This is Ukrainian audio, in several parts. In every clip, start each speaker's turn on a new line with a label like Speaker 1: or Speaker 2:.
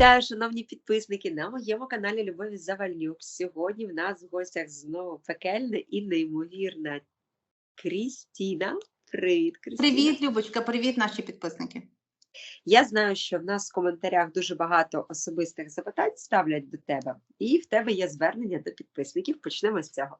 Speaker 1: Вітаю, шановні підписники на моєму каналі Любові Завальнюк. Сьогодні в нас в гостях знову пекельна і неймовірна Крістіна. Привіт, Крістіна.
Speaker 2: Привіт, Любочка, привіт, наші підписники.
Speaker 1: Я знаю, що в нас в коментарях дуже багато особистих запитань ставлять до тебе, і в тебе є звернення до підписників. Почнемо з цього.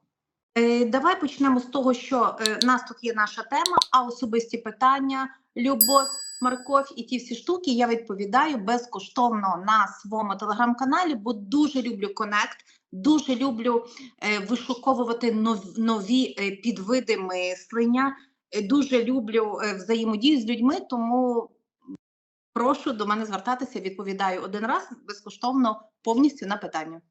Speaker 2: Е, давай почнемо з того, що е, нас тут є наша тема, а особисті питання, любов, морков і ті всі штуки я відповідаю безкоштовно на своєму телеграм-каналі, бо дуже люблю конект, дуже люблю е, вишуковувати нов, нові е, підвиди мислення, е, дуже люблю е, взаємодію з людьми, тому прошу до мене звертатися, відповідаю один раз безкоштовно повністю на питання.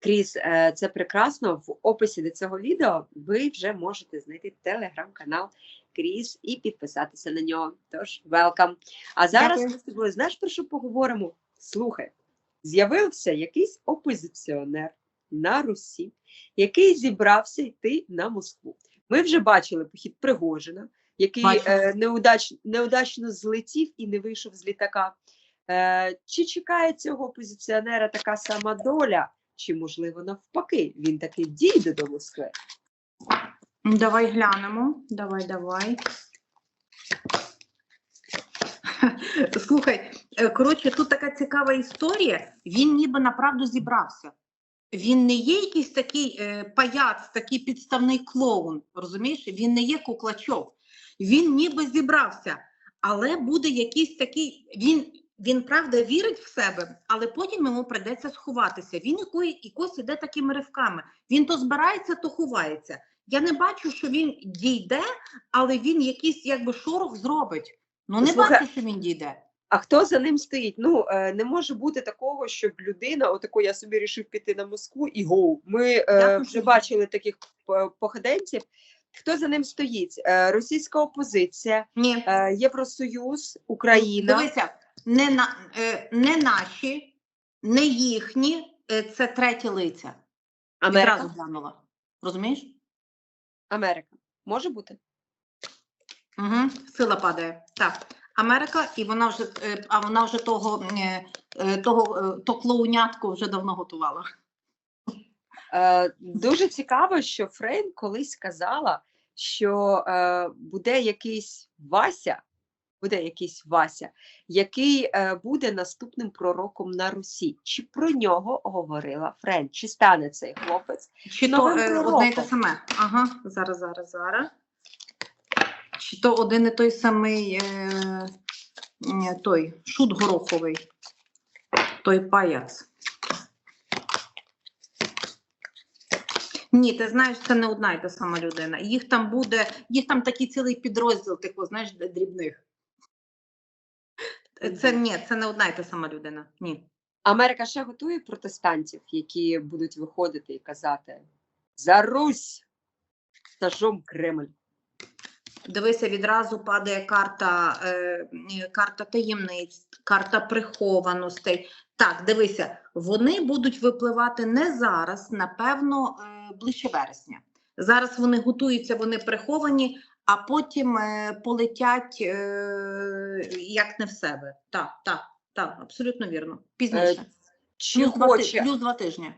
Speaker 1: Кріс, е, це прекрасно. В описі до цього відео ви вже можете знайти телеграм-канал Кріс і підписатися на нього. Тож, welcome. А зараз
Speaker 2: Дякую.
Speaker 1: ми з тобою знаєш про що поговоримо? Слухай, з'явився якийсь опозиціонер на Русі, який зібрався йти на Москву. Ми вже бачили похід Пригожина, який е, неудач, неудачно злетів і не вийшов з літака. Е, чи чекає цього опозиціонера така сама доля? Чи, можливо, навпаки, він таки дійде до Москви?
Speaker 2: Давай глянемо. Давай, давай. Слухай, е, коротше, тут така цікава історія. Він ніби направду зібрався. Він не є якийсь такий е, паяц, такий підставний клоун. Розумієш? Він не є куклачов. Він ніби зібрався, але буде якийсь такий. Він, він правда вірить в себе, але потім йому придеться сховатися. Він якось іде такими ривками. Він то збирається, то ховається. Я не бачу, що він дійде, але він якийсь якби шорох зробить. Ну не
Speaker 1: Слухай,
Speaker 2: бачу, що він дійде.
Speaker 1: А хто за ним стоїть? Ну е, не може бути такого, щоб людина, отако я собі рішив піти на Москву і гоу. Ми е, вже бачили таких походенців. Хто за ним стоїть? Е, російська опозиція,
Speaker 2: Ні.
Speaker 1: е, Євросоюз, Україна.
Speaker 2: Дивися, не, на, не наші, не їхні, це треті лиця.
Speaker 1: Америка.
Speaker 2: Розумієш?
Speaker 1: Америка. Може бути?
Speaker 2: Угу. Сила падає. Так. Америка, і вона вже, е, а вона вже того, е, е, того то клоунятку вже давно готувала.
Speaker 1: Е, дуже цікаво, що Фрейн колись сказала, що е, буде якийсь Вася, буде якийсь Вася, який е, буде наступним пророком на Русі. Чи про нього говорила Фрейн? Чи стане цей хлопець?
Speaker 2: Чи то
Speaker 1: Новим
Speaker 2: е, одне й те саме? Ага, зараз, зараз, зараз. Чи то один і той самий е, е, той шут гороховий, той паяц. Ні, ти знаєш, це не одна і та сама людина. Їх там буде, їх там такий цілий підрозділ, типу, знаєш, дрібних. Це ні, це не одна і та сама людина. Ні.
Speaker 1: Америка ще готує протестантів, які будуть виходити і казати за Русь стажом Кремль.
Speaker 2: Дивися, відразу падає карта, е, е, карта таємниць, карта прихованостей. Так, дивися, вони будуть випливати не зараз, напевно, е, ближче вересня. Зараз вони готуються, вони приховані, а потім е, полетять е, як не в себе. Так, так, так, абсолютно вірно. Пізніше.
Speaker 1: Чи
Speaker 2: плюс, два, плюс два тижні.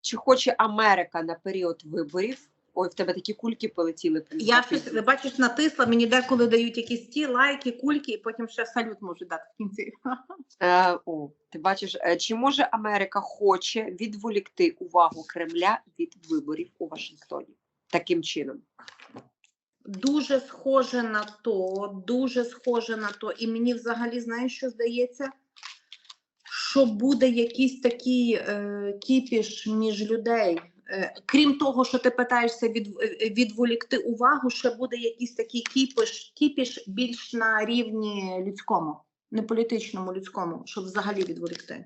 Speaker 1: чи хоче Америка на період виборів? Ой, в тебе такі кульки полетіли.
Speaker 2: Я щось, бачиш, натисла, мені деколи дають якісь ті лайки, кульки, і потім ще салют можуть дати в кінці.
Speaker 1: Е, о, ти бачиш, е, чи може Америка хоче відволікти увагу Кремля від виборів у Вашингтоні таким чином?
Speaker 2: Дуже схоже на то, дуже схоже на то. І мені взагалі, знаєш, що здається, що буде якийсь такий е, кіпіш між людей. Е, крім того, що ти питаєшся від, е, відволікти увагу, ще буде якийсь такий кіпіш, кіпіш більш на рівні людському, не політичному, людському, щоб взагалі відволікти.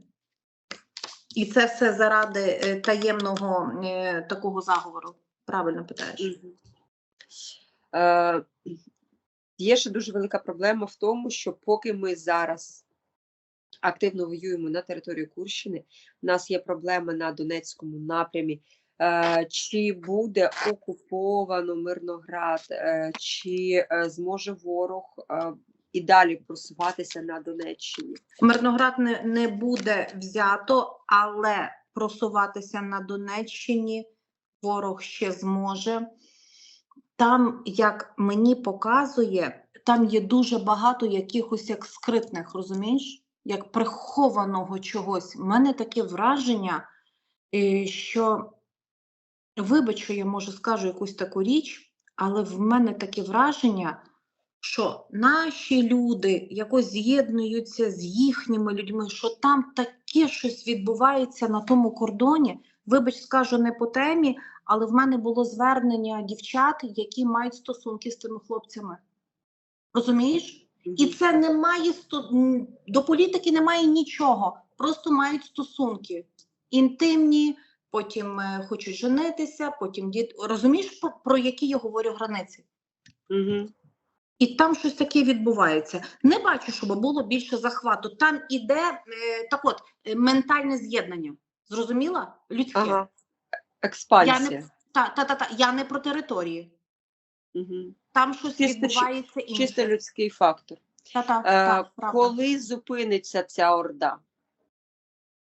Speaker 2: І це все заради е, таємного такого заговору. Правильно питаєш.
Speaker 1: Е, є ще дуже велика проблема в тому, що поки ми зараз активно воюємо на території Курщини, у нас є проблеми на Донецькому напрямі. Е, чи буде окуповано Мирноград, е, чи зможе ворог і далі просуватися на Донеччині.
Speaker 2: Мирноград не, не буде взято, але просуватися на Донеччині ворог ще зможе. Там, як мені показує, там є дуже багато якихось як скритних, розумієш? Як прихованого чогось. У мене таке враження, е, що, вибач, що я може скажу якусь таку річ, але в мене таке враження, що наші люди якось з'єднуються з їхніми людьми, що там таке щось відбувається на тому кордоні. Вибач, скажу не по темі, але в мене було звернення дівчат, які мають стосунки з тими хлопцями. Розумієш? І це не має до політики немає нічого, просто мають стосунки інтимні, потім е, хочуть женитися, потім діт... розумієш, про, які я говорю границі?
Speaker 1: Угу.
Speaker 2: І там щось таке відбувається. Не бачу, щоб було більше захвату. Там іде е, так от е, ментальне з'єднання. Зрозуміла? Людське.
Speaker 1: Ага. Експансія.
Speaker 2: Та, та, та, та. Я не про території.
Speaker 1: Угу.
Speaker 2: Там щось
Speaker 1: Чисто-
Speaker 2: відбувається інше.
Speaker 1: Чисто людський фактор.
Speaker 2: Та, та,
Speaker 1: Е,
Speaker 2: та,
Speaker 1: коли зупиниться ця орда?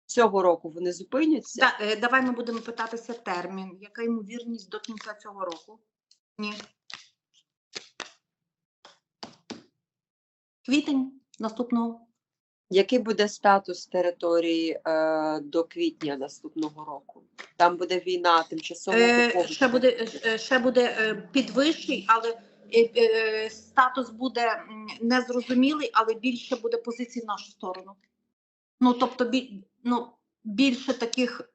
Speaker 1: Цього року вони зупиняться?
Speaker 2: Та, е, давай ми будемо питатися термін. Яка ймовірність до кінця цього року? Ні. Квітень наступного.
Speaker 1: Який буде статус території е, до квітня наступного року? Там буде війна, тимчасово
Speaker 2: Е, ще буде е, ще буде е, підвищий, але е, е, статус буде незрозумілий, але більше буде позицій в нашу сторону. Ну тобто, бі, ну, більше таких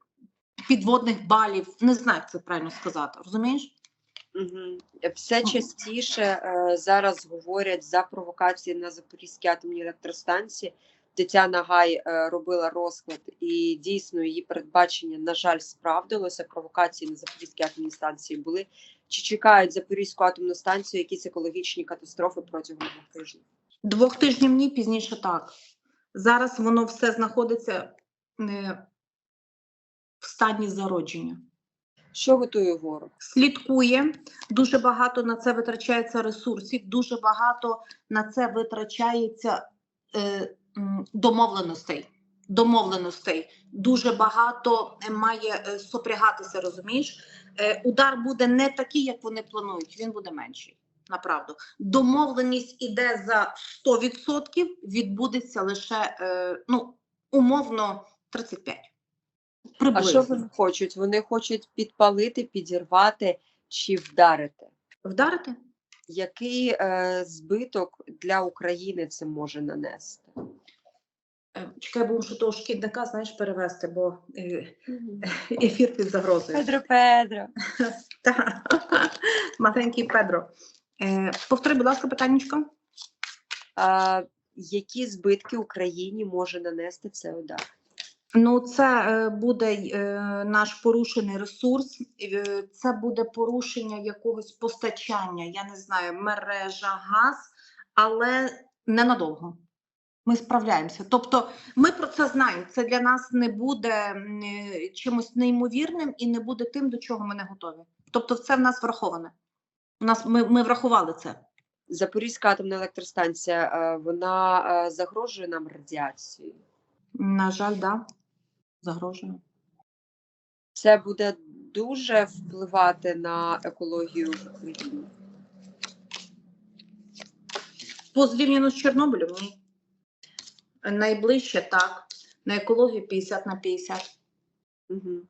Speaker 2: підводних балів. Не знаю, як це правильно сказати. Розумієш?
Speaker 1: Угу. Все частіше е, зараз говорять за провокації на Запорізькій атомній електростанції. Тетяна Гай е, робила розклад, і дійсно її передбачення, на жаль, справдилося. Провокації на Запорізькій атомній станції були. Чи чекають Запорізьку атомну станцію якісь екологічні катастрофи протягом двох тижнів?
Speaker 2: Двох тижнів ні, пізніше так. Зараз воно все знаходиться е, в стані зародження.
Speaker 1: Що готує ворог?
Speaker 2: слідкує. Дуже багато на це витрачається ресурсів, дуже багато на це витрачається е, домовленостей. Домовленостей дуже багато е, має е, сопрягатися, розумієш? Е, удар буде не такий, як вони планують, він буде менший. Направду, домовленість іде за 100%, відбудеться лише ну, умовно 35.
Speaker 1: А
Speaker 2: Приблизно.
Speaker 1: що вони хочуть? Вони хочуть підпалити, підірвати чи вдарити?
Speaker 2: Вдарити?
Speaker 1: Який е, збиток для України це може нанести?
Speaker 2: Е, Чекай, бо що того шкідника, знаєш, перевести, бо е, ефір під загрозою.
Speaker 1: Педро Педро.
Speaker 2: Та. Маленький Педро. Е, повтори, будь ласка, питаннячко.
Speaker 1: А, які збитки Україні може нанести цей удар?
Speaker 2: Ну, це буде наш порушений ресурс, це буде порушення якогось постачання, я не знаю, мережа, газ, але ненадовго. Ми справляємося. Тобто, ми про це знаємо. Це для нас не буде е, чимось неймовірним і не буде тим, до чого ми не готові. Тобто, це в нас враховане. У нас ми, ми врахували це.
Speaker 1: Запорізька атомна електростанція е, вона е, загрожує нам радіацією.
Speaker 2: На жаль, да, загрожує.
Speaker 1: Це буде дуже впливати на екологію в Україні.
Speaker 2: По зрівняно з Чорнобилем, ні. Найближче так. На екологію 50 на 50.
Speaker 1: Угу.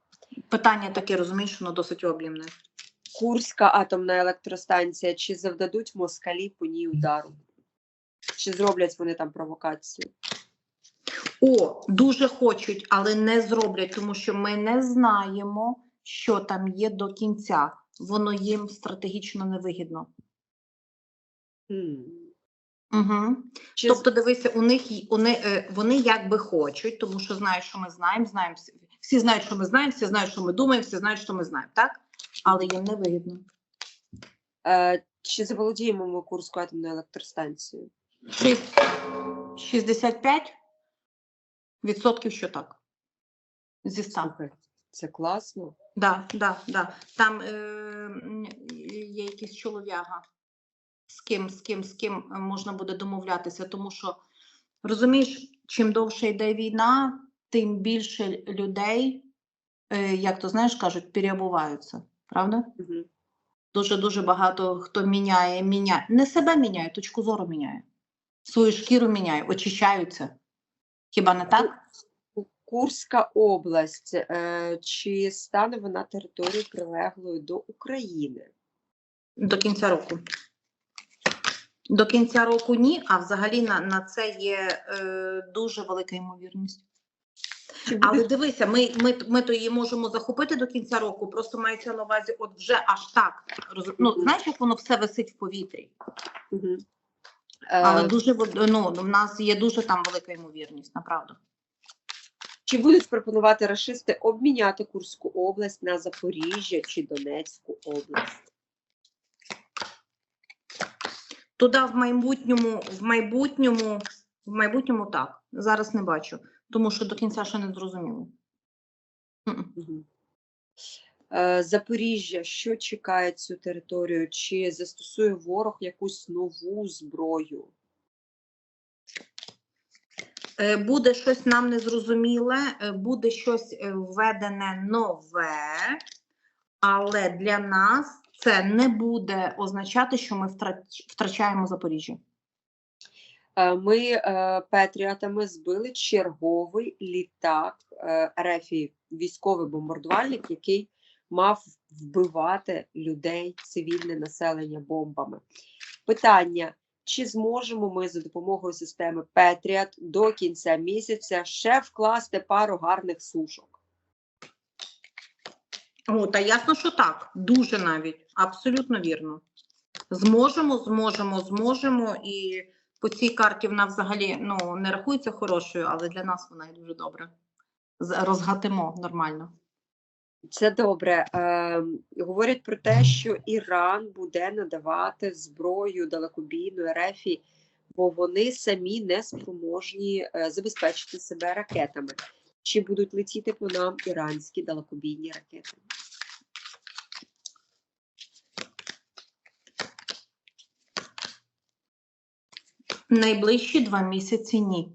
Speaker 2: Питання таке, розумієш, воно досить об'ємне.
Speaker 1: Курська атомна електростанція. Чи завдадуть москалі по ній удару? Чи зроблять вони там провокацію?
Speaker 2: О, дуже хочуть, але не зроблять, тому що ми не знаємо, що там є до кінця. Воно їм стратегічно невигідно.
Speaker 1: Хм.
Speaker 2: Угу.
Speaker 1: Чи
Speaker 2: Тобто, дивися, у них вони, е, вони якби хочуть, тому що знають, що ми знаємо, знаємо всі, знають, що ми знаємо, всі знають, що ми думаємо, всі знають, що ми знаємо, так? Але їм не вигідно.
Speaker 1: Е, чи заволодіємо ми Курську атомну електростанцію?
Speaker 2: Шість- 65 відсотків, що так. Зі 100.
Speaker 1: Слухай, це класно.
Speaker 2: Да, да, да. Там е, є якийсь чолов'яга. З ким, з ким, з ким е, можна буде домовлятися, тому що розумієш, чим довше йде війна, тим більше людей, е, як то знаєш, кажуть, переобуваються. Правда? Дуже дуже багато хто міняє, міняє. Не себе міняє, точку зору міняє. Свою шкіру міняє, очищаються. Хіба не так?
Speaker 1: Курська область, е, чи стане вона територією прилеглою до України?
Speaker 2: До кінця року. До кінця року ні, а взагалі на, на це є е, дуже велика ймовірність. Але дивися, ми, ми, ми то її можемо захопити до кінця року, просто мається на увазі, от вже аж так. Ну, знаєш, як воно все висить в повітрі.
Speaker 1: Мгм.
Speaker 2: Але
Speaker 1: Е,
Speaker 2: дуже ну, в нас є дуже там велика ймовірність, направду.
Speaker 1: Чи будуть пропонувати рашисти обміняти Курську область на Запоріжжя чи Донецьку область?
Speaker 2: Туди в майбутньому, в майбутньому, в майбутньому так. Зараз не бачу, тому що до кінця ще не зрозуміло.
Speaker 1: Е, Запоріжжя, що чекає цю територію? Чи застосує ворог якусь нову зброю?
Speaker 2: Е, Буде щось нам незрозуміле, е, буде щось введене нове, але для нас це не буде означати, що ми втрач- втрачаємо Запоріжжя.
Speaker 1: Е, Ми е, патріотами збили черговий літак е, РФ, військовий бомбардувальник, який мав вбивати людей, цивільне населення бомбами. Питання: чи зможемо ми за допомогою системи Петріот до кінця місяця ще вкласти пару гарних сушок?
Speaker 2: О, та ясно, що так. Дуже навіть. Абсолютно вірно. Зможемо, зможемо, зможемо. І по цій карті вона взагалі ну, не рахується хорошою, але для нас вона і дуже добра. Розгатимо нормально.
Speaker 1: Це добре. Е, говорять про те, що Іран буде надавати зброю далекобійну РФ, бо вони самі не спроможні е, забезпечити себе ракетами. Чи будуть летіти по нам іранські далекобійні ракети?
Speaker 2: Найближчі два місяці ні.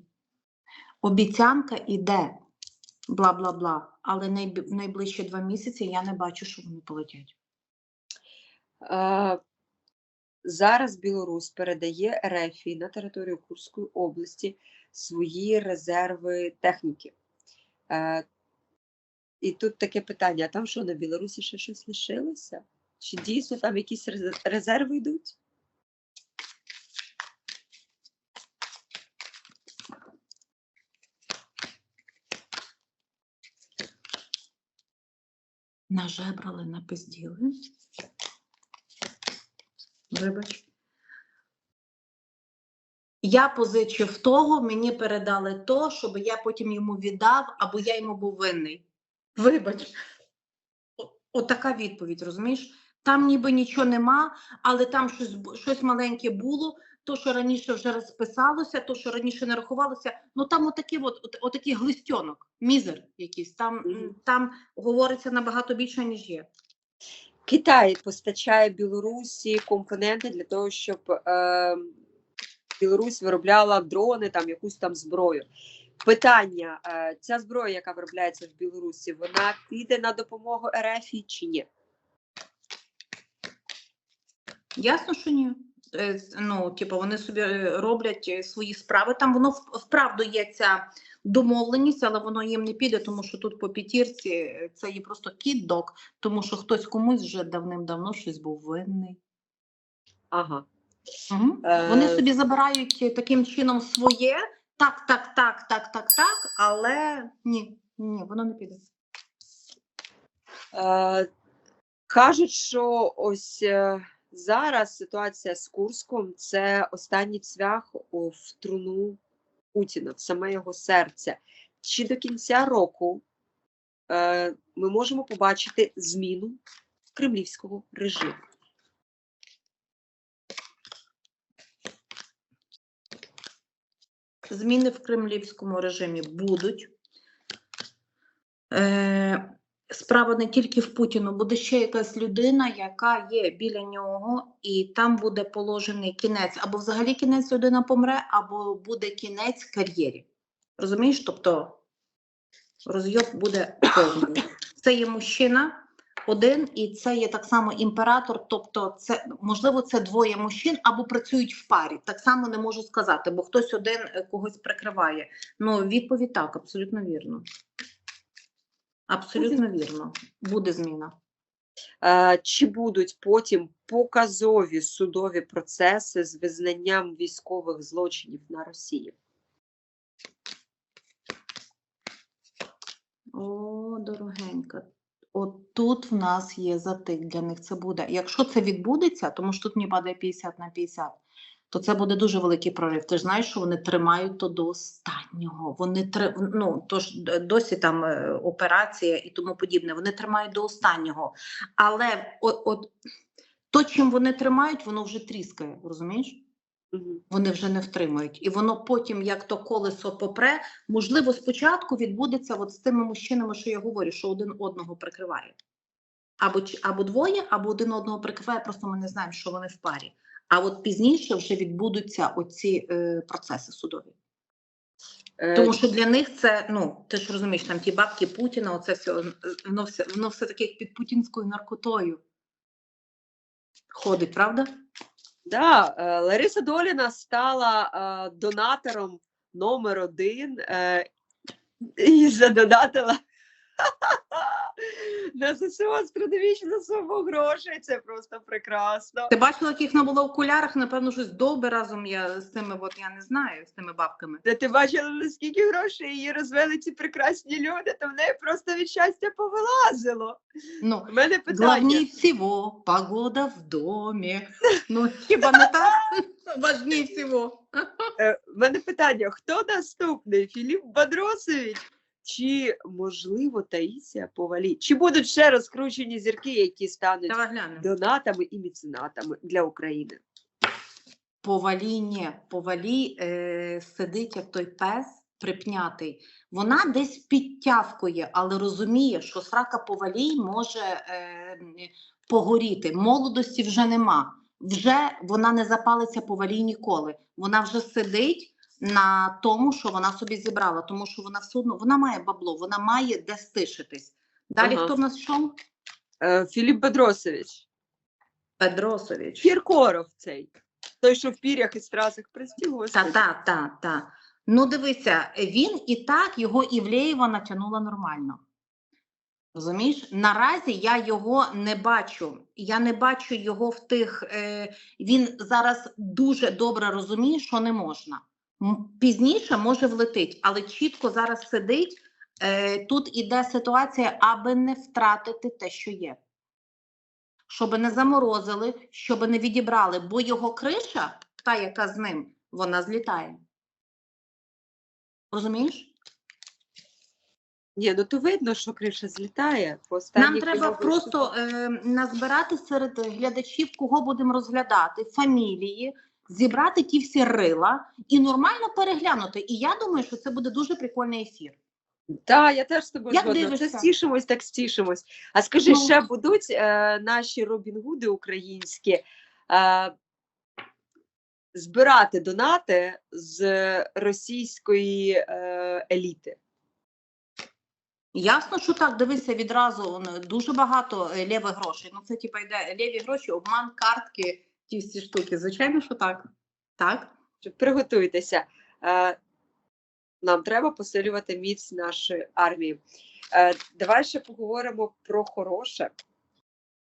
Speaker 2: Обіцянка іде, бла бла бла. Але найб- найближчі два місяці я не бачу, що вони полетять.
Speaker 1: Е, Зараз Білорусь передає РФ на територію Курської області свої резерви техніки. Е, І тут таке питання: а там що на Білорусі ще щось лишилося? Чи дійсно там якісь резерви йдуть?
Speaker 2: Нажебрали, напизділи. Вибач. Я позичив того, мені передали то, щоб я потім йому віддав, або я йому був винний. Вибач. Отака відповідь, розумієш? Там ніби нічого нема, але там щось, щось маленьке було, то, що раніше вже розписалося, то, що раніше не рахувалося. Ну там отакий от, от, отакий глистьонок, мізер якийсь. Там, там говориться набагато більше, ніж є.
Speaker 1: Китай постачає Білорусі компоненти для того, щоб е, Білорусь виробляла дрони, там якусь там зброю. Питання: е, ця зброя, яка виробляється в Білорусі, вона піде на допомогу РФ чи ні?
Speaker 2: Ясно, що ні. Е, Ну, типу, вони собі е, роблять е, свої справи. Там воно вправду є ця домовленість, але воно їм не піде, тому що тут по п'ятірці це є просто кіддок, тому що хтось комусь вже давним-давно щось був винний.
Speaker 1: Ага.
Speaker 2: Угу.
Speaker 1: Е,
Speaker 2: Вони собі забирають таким чином своє, так, так, так, так, так, так, але ні, ні, воно не піде.
Speaker 1: Е, кажуть, що ось е, зараз ситуація з Курском це останній цвях в труну Путіна, в саме його серце. Чи до кінця року е, ми можемо побачити зміну кремлівського режиму?
Speaker 2: Зміни в кремлівському режимі будуть. Е, справа не тільки в Путіну, буде ще якась людина, яка є біля нього, і там буде положений кінець, або взагалі кінець людина помре, або буде кінець кар'єрі. Розумієш? Тобто розйоб буде повний. Це є мужчина один, і це є так само імператор. Тобто, це можливо, це двоє мужчин або працюють в парі. Так само не можу сказати, бо хтось один е, когось прикриває. Ну, відповідь так, абсолютно вірно. Абсолютно вірно. Буде зміна.
Speaker 1: Е, Чи будуть потім показові судові процеси з визнанням військових злочинів на Росії?
Speaker 2: О, дорогенька. От тут в нас є затик для них. Це буде. Якщо це відбудеться, тому що тут мені падає 50 на 50, то це буде дуже великий прорив. Ти ж знаєш, що вони тримають то до останнього. Вони три, ну, то ж досі там е, операція і тому подібне. Вони тримають до останнього. Але от, от то, чим вони тримають, воно вже тріскає, розумієш? Вони вже не втримають. І воно потім, як то колесо попре, можливо, спочатку відбудеться от з тими мужчинами, що я говорю, що один одного прикриває. Або, або двоє, або один одного прикриває, просто ми не знаємо, що вони в парі. А от пізніше вже відбудуться оці е, процеси судові.
Speaker 1: Е,
Speaker 2: Тому що для них це, ну, ти ж розумієш, там ті бабки Путіна, оце все, воно все, воно все таке під путінською наркотою ходить, правда?
Speaker 1: Да, е, Лариса Доліна стала е, донатором номер один і задонатила на ЗСУ астрономічну суму грошей. Це просто прекрасно.
Speaker 2: Ти бачила, яких вона була в окулярах, напевно, щось довбе разом я з тими, от я не знаю, з тими бабками.
Speaker 1: Де ти бачила, наскільки грошей її розвели ці прекрасні люди, то в неї просто від щастя повилазило.
Speaker 2: Ну,
Speaker 1: У мене питання.
Speaker 2: всего погода в домі. Ну, хіба не так? Важнее всего.
Speaker 1: Е, В мене питання: хто наступний? Філіп Бадросович? Чи можливо Таїсія Повалі? Чи будуть ще розкручені зірки, які стануть донатами і меценатами для України?
Speaker 2: Повалі ні. Повалі е, сидить, як той пес припнятий. Вона десь підтявкує, але розуміє, що срака повалій може е, погоріти. Молодості вже нема. Вже вона не запалиться повалій ніколи. Вона вже сидить на тому, що вона собі зібрала, тому що вона все одно вона має бабло, вона має де стишитись. Далі
Speaker 1: Ага.
Speaker 2: хто в нас йшов?
Speaker 1: Е, Філіп Бадросович,
Speaker 2: Педросович.
Speaker 1: Кіркоров цей, той, що в пір'ях і стразах прості
Speaker 2: Та,
Speaker 1: господи.
Speaker 2: та, та, та. Ну, дивися, він і так його Івлеєва натягнула нормально. Розумієш? Наразі я його не бачу. Я не бачу його в тих. Е, він зараз дуже добре розуміє, що не можна. Пізніше може влетить, але чітко зараз сидить. Е, тут іде ситуація, аби не втратити те, що є. Щоб не заморозили, щоб не відібрали, бо його криша, та, яка з ним, вона злітає. Розумієш?
Speaker 1: Ні, ну то видно, що криша злітає.
Speaker 2: Нам треба просто е, назбирати серед глядачів, кого будемо розглядати, фамілії, зібрати ті всі рила і нормально переглянути. І я думаю, що це буде дуже прикольний ефір.
Speaker 1: Так, я теж з тобою
Speaker 2: Як
Speaker 1: згодна. Це стішимось, так стішимось. А скажи,
Speaker 2: Ну.
Speaker 1: ще будуть е, наші Робін Гуди українські е, збирати донати з російської е, еліти?
Speaker 2: Ясно, що так, дивися відразу дуже багато е, лєвих грошей. Ну, це типа йде лєві гроші, обман, картки, ті всі штуки. Звичайно, що так. Так.
Speaker 1: Приготуйтеся. Е, нам треба посилювати міць нашої армії. Е, давай ще поговоримо про хороше.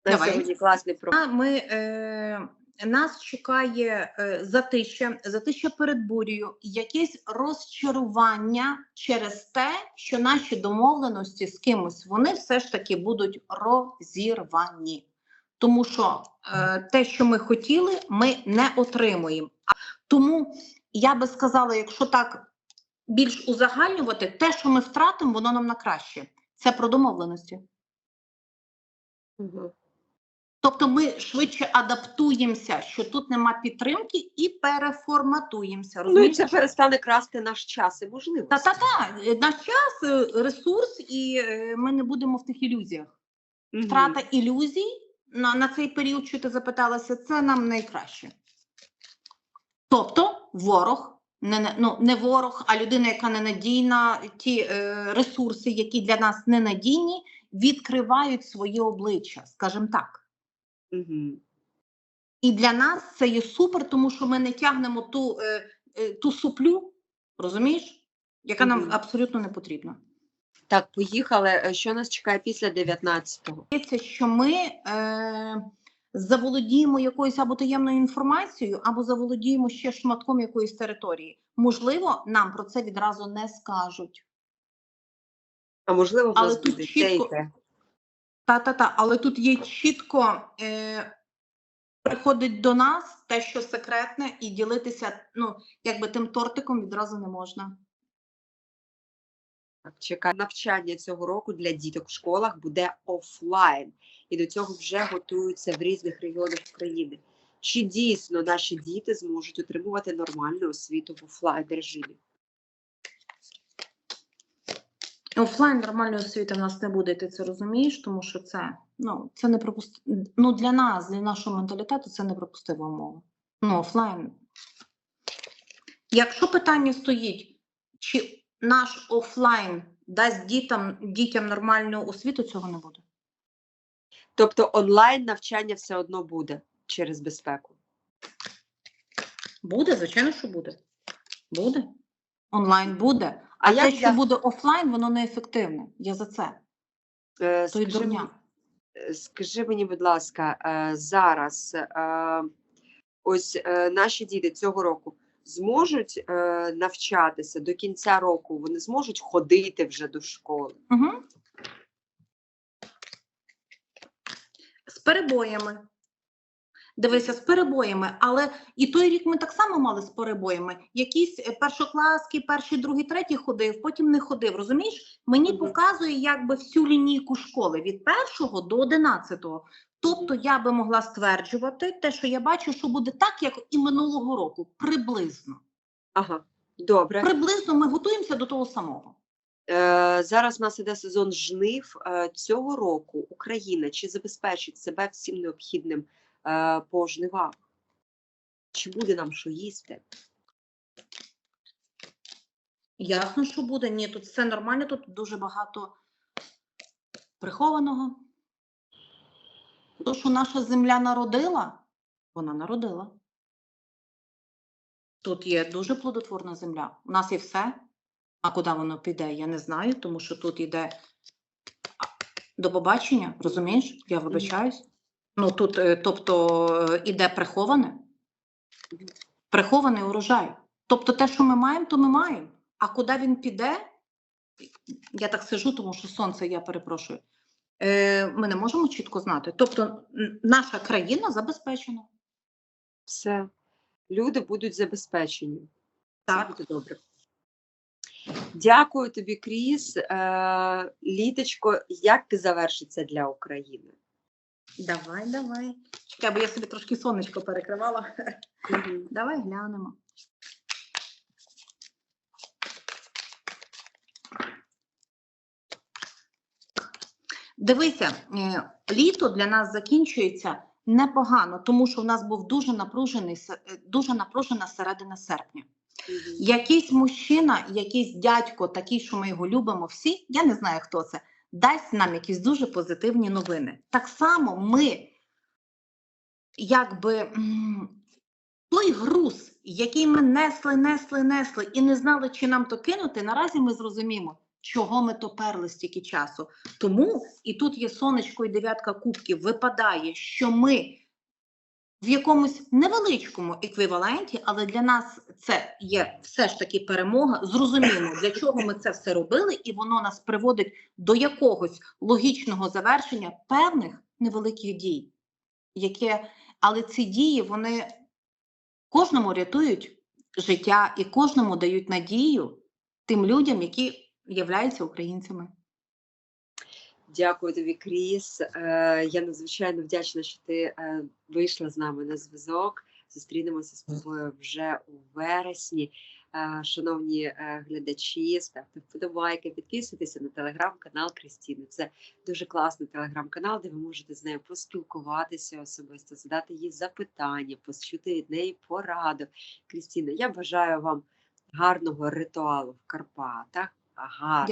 Speaker 1: На
Speaker 2: Давай.
Speaker 1: сьогодні класний про
Speaker 2: Ми, е, нас чекає е, затища, затища перед бурею, якесь розчарування через те, що наші домовленості з кимось вони все ж таки будуть розірвані. Тому що е, те, що ми хотіли, ми не отримуємо. Тому я би сказала, якщо так більш узагальнювати, те, що ми втратимо, воно нам на краще. Це про домовленості. Тобто ми швидше адаптуємося, що тут нема підтримки, і переформатуємося.
Speaker 1: Ну і це перестане красти наш час і можливості.
Speaker 2: Та та та наш час, е, ресурс, і е, ми не будемо в тих ілюзіях. Втрата ілюзій на, на цей період, що ти запиталася, це нам найкраще. Тобто, ворог, не, ну, не ворог, а людина, яка ненадійна, ті е, ресурси, які для нас ненадійні, відкривають своє обличчя, скажімо так.
Speaker 1: Мгм.
Speaker 2: І для нас це є супер, тому що ми не тягнемо ту, е, е, ту суплю, розумієш, яка нам абсолютно не потрібна.
Speaker 1: Так, поїхали. Е, Що нас чекає після 19-го?
Speaker 2: здається, що ми е, заволодіємо якоюсь або таємною інформацією, або заволодіємо ще шматком якоїсь території. Можливо, нам про це відразу не скажуть.
Speaker 1: А можливо, в
Speaker 2: Але
Speaker 1: нас
Speaker 2: тут
Speaker 1: буде
Speaker 2: чітко- Та-та-та, але тут є чітко е, приходить до нас те, що секретне, і ділитися ну, якби тим тортиком відразу не можна.
Speaker 1: Так, чекай. Навчання цього року для діток в школах буде офлайн, і до цього вже готуються в різних регіонах України. Чи дійсно наші діти зможуть отримувати нормальну освіту в офлайн режимі?
Speaker 2: Офлайн нормальної освіти в нас не буде, ти це розумієш, тому що це ну це не пропуст... ну, для нас, для нашого менталітету, це неприпустима умова. Ну, офлайн. Якщо питання стоїть, чи наш офлайн дасть дітям, дітям нормальну освіту, цього не буде.
Speaker 1: Тобто онлайн навчання все одно буде через безпеку.
Speaker 2: Буде, звичайно, що буде. Буде. Онлайн буде. А,
Speaker 1: А
Speaker 2: те,
Speaker 1: як
Speaker 2: що буде офлайн, воно неефективне. Я за це.
Speaker 1: Е,
Speaker 2: То й
Speaker 1: скажи,
Speaker 2: дурня.
Speaker 1: е, скажи мені, будь ласка, е, зараз е, ось е, наші діти цього року зможуть е, навчатися до кінця року, вони зможуть ходити вже до школи.
Speaker 2: Угу. З перебоями. Дивися, з перебоями, але і той рік ми так само мали з перебоями. Якісь е, першокласки, перший, другий, третій ходив, потім не ходив. Розумієш? Мені показує якби всю лінійку школи від першого до одинадцятого. Тобто я би могла стверджувати те, що я бачу, що буде так, як і минулого року, приблизно.
Speaker 1: Ага, добре.
Speaker 2: Приблизно ми готуємося до того самого.
Speaker 1: Е, зараз у нас іде сезон жнив. Е, цього року Україна чи забезпечить себе всім необхідним е, по жнивах? Чи буде нам що їсти?
Speaker 2: Ясно, що буде. Ні, тут все нормально, тут дуже багато прихованого. То, що наша земля народила, вона народила. Тут є дуже плодотворна земля. У нас є все. А куди воно піде, я не знаю, тому що тут йде до побачення, розумієш? Я вибачаюсь. Ну тут, е, тобто, е, іде приховане, прихований урожай. Тобто те, що ми маємо, то ми маємо. А куди він піде? Я так сижу, тому що сонце, я перепрошую. Е, ми не можемо чітко знати. Тобто, наша країна забезпечена.
Speaker 1: Все. Люди будуть забезпечені. Все буде добре. Дякую тобі, Кріс. Е, Літочко, як завершиться для України?
Speaker 2: Давай, давай. Чекай, бо я собі трошки сонечко перекривала. Давай глянемо. Дивися, е, літо для нас закінчується непогано, тому що в нас був дуже напружений е, дуже напружена середина серпня. Якийсь мужчина, якийсь дядько, такий, що ми його любимо всі, я не знаю, хто це, дасть нам якісь дуже позитивні новини. Так само ми, якби той груз, який ми несли, несли, несли і не знали, чи нам то кинути, наразі ми зрозуміємо, чого ми то перли стільки часу. Тому і тут є сонечко і дев'ятка кубків, випадає, що ми в якомусь невеличкому еквіваленті, але для нас це є все ж таки перемога. Зрозуміємо, для чого ми це все робили, і воно нас приводить до якогось логічного завершення певних невеликих дій, яке, але ці дії вони кожному рятують життя і кожному дають надію тим людям, які являються українцями.
Speaker 1: Дякую тобі, Кріс. Е, Я надзвичайно вдячна, що ти е, вийшла з нами на зв'язок. Зустрінемося з тобою вже у вересні. Е, Шановні глядачі, ставте вподобайки, підписуйтеся на телеграм-канал Крістіни. Це дуже класний телеграм-канал, де ви можете з нею поспілкуватися особисто, задати їй запитання, почути від неї пораду. Крістіна, я бажаю вам гарного ритуалу в Карпатах. Гарного.